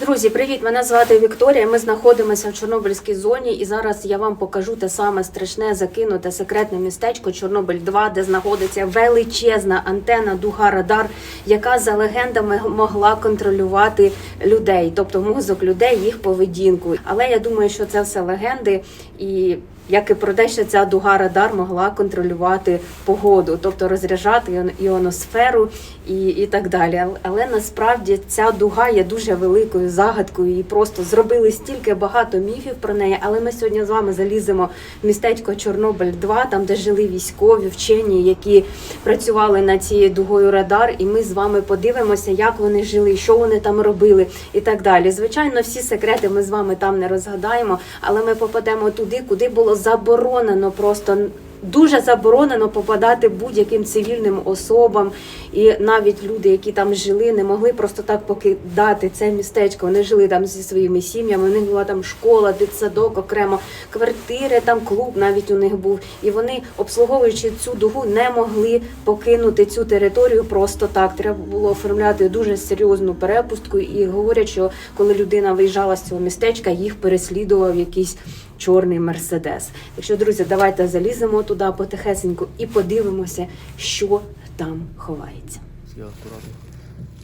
Друзі, привіт! Мене звати Вікторія. Ми знаходимося в Чорнобильській зоні, і зараз я вам покажу те саме страшне закинуте секретне містечко Чорнобиль 2 де знаходиться величезна антена дуга радар, яка за легендами могла контролювати людей, тобто мозок людей, їх поведінку. Але я думаю, що це все легенди і. Як і про те, що ця дуга радар могла контролювати погоду, тобто розряджати іоносферу і, і так далі. Але, насправді ця дуга є дуже великою загадкою і просто зробили стільки багато міфів про неї. Але ми сьогодні з вами заліземо в містечко Чорнобиль 2 там де жили військові вчені, які працювали над цією дугою радар. І ми з вами подивимося, як вони жили, що вони там робили і так далі. Звичайно, всі секрети ми з вами там не розгадаємо, але ми попадемо туди, куди було заборонено просто. Дуже заборонено попадати будь-яким цивільним особам, і навіть люди, які там жили, не могли просто так покидати це містечко. Вони жили там зі своїми сім'ями. У них була там школа, дитсадок, окремо квартири, там клуб навіть у них був. І вони, обслуговуючи цю дугу, не могли покинути цю територію просто так. Треба було оформляти дуже серйозну перепустку. І говорять, що коли людина виїжджала з цього містечка, їх переслідував якийсь чорний мерседес. Якщо друзі, давайте заліземо туди потихесеньку і подивимося, що там ховається.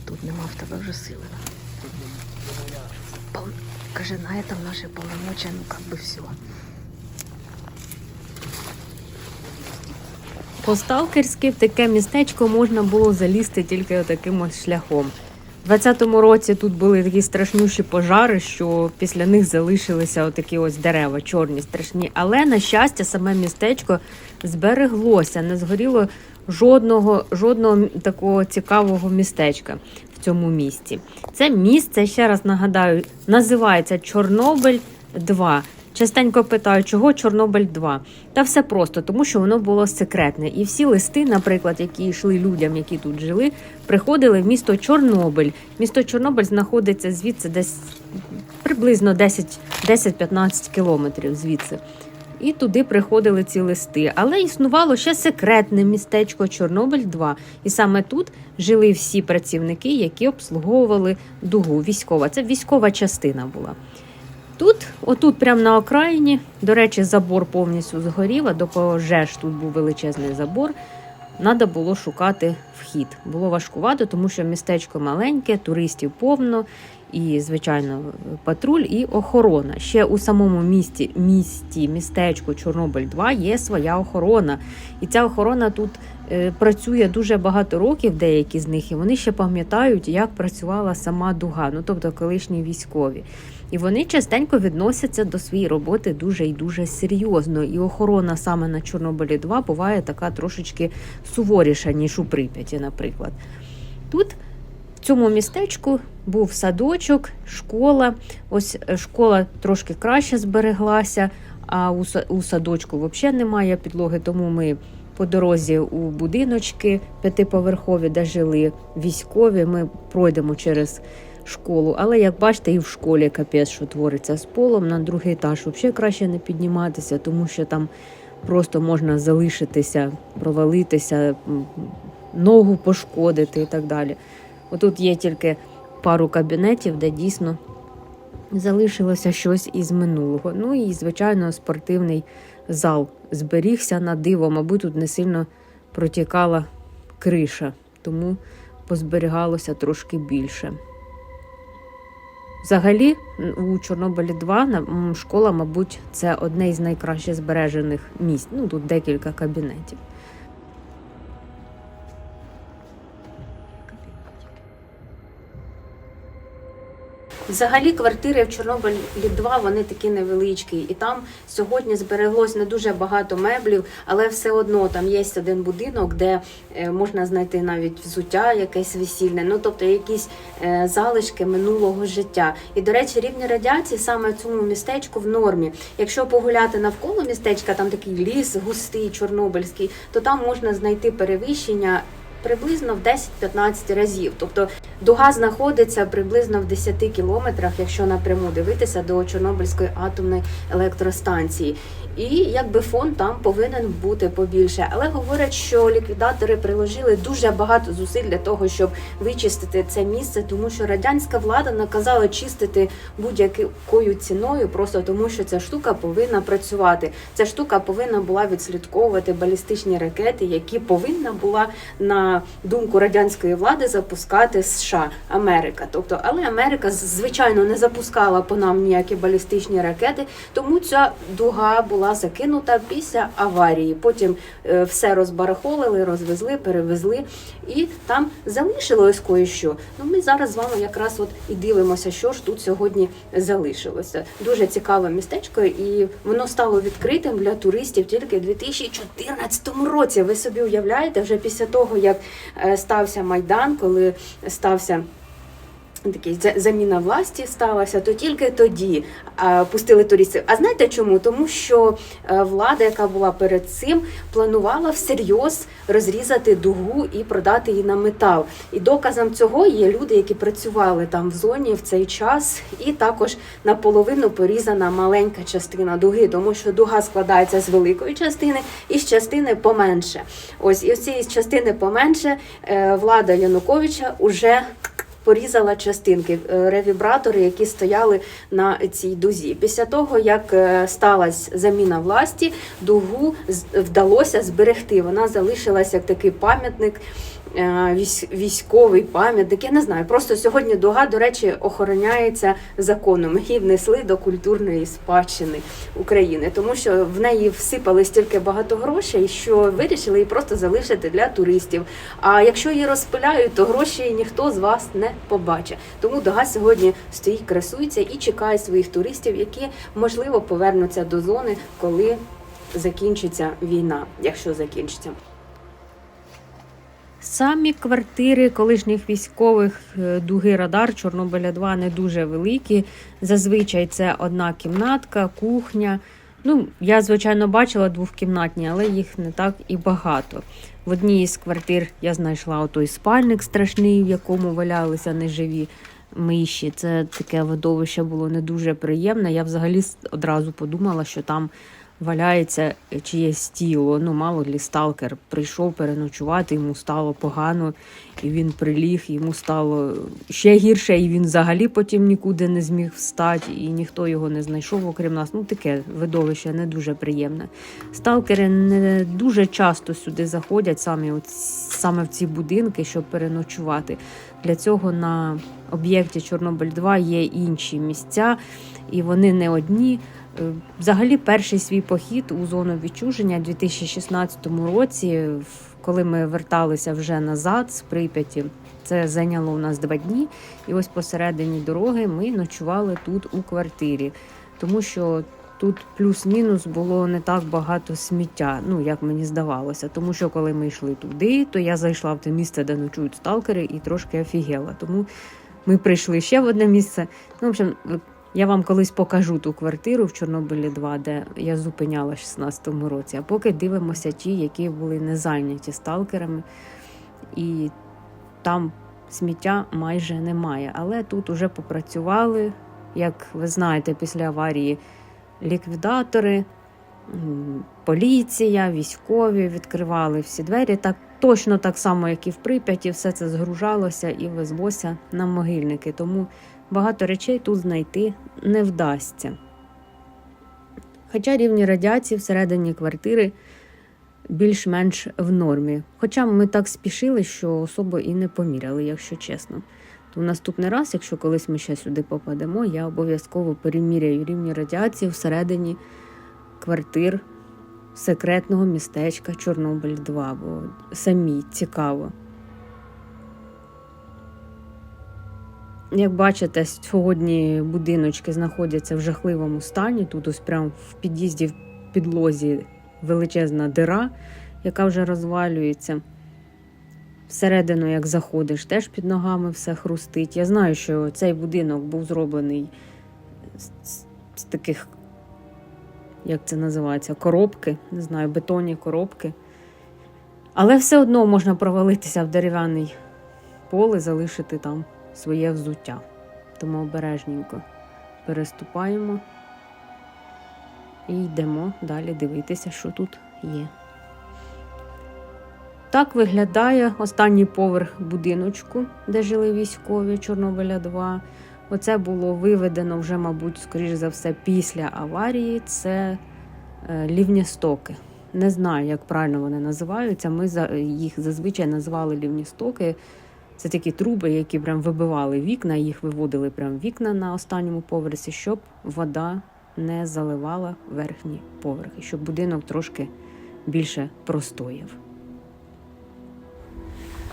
Тут нема в тебе вже сили. Пол... Каже, на этом наши полномочия, ну как бы все. По-сталкерськи в таке містечко можна було залізти тільки таким ось шляхом. У 20-му році тут були такі страшнющі пожари, що після них залишилися отакі ось дерева, чорні, страшні. Але, на щастя, саме містечко збереглося, не згоріло жодного, жодного такого цікавого містечка в цьому місті. Це місце, ще раз нагадаю, називається Чорнобиль 2. Частенько питають, чого Чорнобиль 2? Та все просто, тому що воно було секретне. І всі листи, наприклад, які йшли людям, які тут жили, приходили в місто Чорнобиль. Місто Чорнобиль знаходиться звідси десь приблизно 10 10-15 кілометрів звідси. І туди приходили ці листи. Але існувало ще секретне містечко Чорнобиль 2. І саме тут жили всі працівники, які обслуговували дугу військова. Це військова частина була. Тут, отут, прямо на окраїні, до речі, забор повністю згорів, а до пожеж тут був величезний забор. Треба було шукати вхід. Було важкувато, тому що містечко маленьке, туристів повно, і, звичайно, патруль і охорона. Ще у самому місті, місті, містечку Чорнобиль 2 є своя охорона. І ця охорона тут е, працює дуже багато років, деякі з них, і вони ще пам'ятають, як працювала сама дуга, ну тобто колишні військові. І вони частенько відносяться до своєї роботи дуже і дуже серйозно. І охорона саме на Чорнобилі 2 буває така трошечки суворіша, ніж у Прип'яті, наприклад. Тут в цьому містечку був садочок, школа. Ось е, школа трошки краще збереглася, а у садочку взагалі немає підлоги, тому ми по дорозі у будиночки п'ятиповерхові, де жили військові. Ми пройдемо через школу. Але як бачите, і в школі капець, що твориться з полом на другий етаж, взагалі краще не підніматися, тому що там просто можна залишитися, провалитися, ногу пошкодити і так далі. Отут є тільки пару кабінетів, де дійсно залишилося щось із минулого. Ну і, звичайно, спортивний зал зберігся на диво, мабуть, тут не сильно протікала криша, тому позберігалося трошки більше. Взагалі, у Чорнобилі 2 на- школа, мабуть, це одне із найкраще збережених місць. Ну, тут декілька кабінетів. Взагалі квартири в Чорнобилі 2 вони такі невеличкі, і там сьогодні збереглось не дуже багато меблів, але все одно там є один будинок, де е, можна знайти навіть взуття, якесь весільне, ну тобто якісь е, залишки минулого життя. І до речі, рівні радіації саме в цьому містечку в нормі. Якщо погуляти навколо містечка, там такий ліс густий, чорнобильський, то там можна знайти перевищення приблизно в 10-15 разів. Тобто дуга знаходиться приблизно в 10 кілометрах, якщо напряму дивитися до Чорнобильської атомної електростанції. І якби фон там повинен бути побільше. Але говорять, що ліквідатори приложили дуже багато зусиль для того, щоб вичистити це місце, тому що радянська влада наказала чистити будь-якою ціною, просто тому що ця штука повинна працювати. Ця штука повинна була відслідковувати балістичні ракети, які повинна була на думку радянської влади запускати США, Америка. Тобто, але Америка звичайно не запускала по нам ніякі балістичні ракети, тому ця дуга була закинута після аварії. Потім е, все розбарахолили, розвезли, перевезли, і там залишилось кое-що. Ну ми зараз з вами якраз от і дивимося, що ж тут сьогодні залишилося. Дуже цікаве містечко, і воно стало відкритим для туристів тільки в 2014 році. Ви собі уявляєте, вже після того, як стався майдан, коли стався. Такий за- заміна власті сталася, то тільки тоді пустили туристів. А знаєте чому? Тому що е, влада, яка була перед цим, планувала всерйоз розрізати дугу і продати її на метал. І доказом цього є люди, які працювали там в зоні в цей час, і також наполовину порізана маленька частина дуги, тому що дуга складається з великої частини і з частини поменше. Ось і з цієї частини поменше е, влада Януковича уже порізала частинки е, ревібратори, які стояли на цій дузі. Після того, як е, сталася заміна власті, дугу вдалося зберегти. Вона залишилась як такий пам'ятник. Е, військ- Військовий пам'ятник, я не знаю. Просто сьогодні дуга, до речі, охороняється законом. Її внесли до культурної спадщини України, тому що в неї всипали стільки багато грошей, що вирішили її просто залишити для туристів. А якщо її розпиляють, то гроші ніхто з вас не побачить. Тому Дога сьогодні стоїть, красується і чекає своїх туристів, які можливо повернуться до зони, коли закінчиться війна, якщо закінчиться. Самі квартири колишніх військових е, дуги Радар Чорнобиля 2 не дуже великі. Зазвичай це одна кімнатка, кухня. Ну, я, звичайно, бачила двохкімнатні, але їх не так і багато. В одній із квартир я знайшла отой спальник страшний, в якому валялися неживі миші. Це таке видовище було не дуже приємне. Я взагалі одразу подумала, що там валяється чиєсь тіло. Ну, мало лі сталкер прийшов переночувати, йому стало погано, і він приліг, йому стало ще гірше, і він взагалі потім нікуди не зміг встати, і ніхто його не знайшов, окрім нас. Ну, таке видовище не дуже приємне. Сталкери не дуже часто сюди заходять саме, от, саме в ці будинки, щоб переночувати. Для цього на об'єкті Чорнобиль 2 є інші місця, і вони не одні. Е, Взагалі, перший свій похід у зону відчуження у 2016 році, коли ми верталися вже назад з Прип'яті, це зайняло у нас два дні. І ось посередині дороги ми ночували тут у квартирі, тому що тут плюс-мінус було не так багато сміття, ну як мені здавалося. Тому що коли ми йшли туди, то я зайшла в те місце, де ночують сталкери, і трошки офігела. Тому ми прийшли ще в одне місце. Ну, в общем, я вам колись покажу ту квартиру в Чорнобилі 2, де я зупиняла в 16-му році. А поки дивимося ті, які були не зайняті сталкерами, і там сміття майже немає. Але тут уже попрацювали, як ви знаєте, після аварії ліквідатори, поліція, військові відкривали всі двері. Так точно так само, як і в Прип'яті, все це згружалося і везлося на могильники. Тому багато речей тут знайти не вдасться. Хоча рівні радіації всередині квартири більш-менш в нормі. Хоча ми так спішили, що особо і не поміряли, якщо чесно. То в наступний раз, якщо колись ми ще сюди попадемо, я обов'язково переміряю рівні радіації всередині квартир секретного містечка Чорнобиль 2, бо самі цікаво. Як бачите, сьогодні будиночки знаходяться в жахливому стані. Тут ось прямо в під'їзді в підлозі величезна дира, яка вже розвалюється. Всередину, як заходиш, теж під ногами все хрустить. Я знаю, що цей будинок був зроблений з, з- таких, як це називається, коробки, не знаю, бетонні коробки. Але все одно можна провалитися в дерев'яний поле, залишити там своє взуття. Тому обережненько переступаємо і йдемо далі дивитися, що тут є. Так виглядає останній поверх будиночку, де жили військові Чорнобиля 2. Оце було виведено вже, мабуть, скоріш за все, після аварії. Це е, лівністоки. Не знаю, як правильно вони називаються. Ми їх зазвичай називали лівністоки. Це такі труби, які прям вибивали вікна, їх виводили прям вікна на останньому поверсі, щоб вода не заливала верхні поверхи, щоб будинок трошки більше простояв.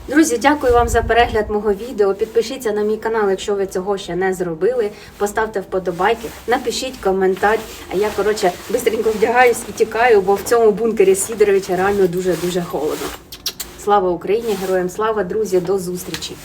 Друзі, дякую вам за перегляд мого відео. Підпишіться на мій канал, якщо ви цього ще не зробили. Поставте вподобайки, напишіть коментар. А я, коротше, бистренько вдягаюсь і тікаю, бо в цьому бункері Сідоровича реально дуже-дуже холодно. Слава Україні! Героям слава, друзі! До зустрічі!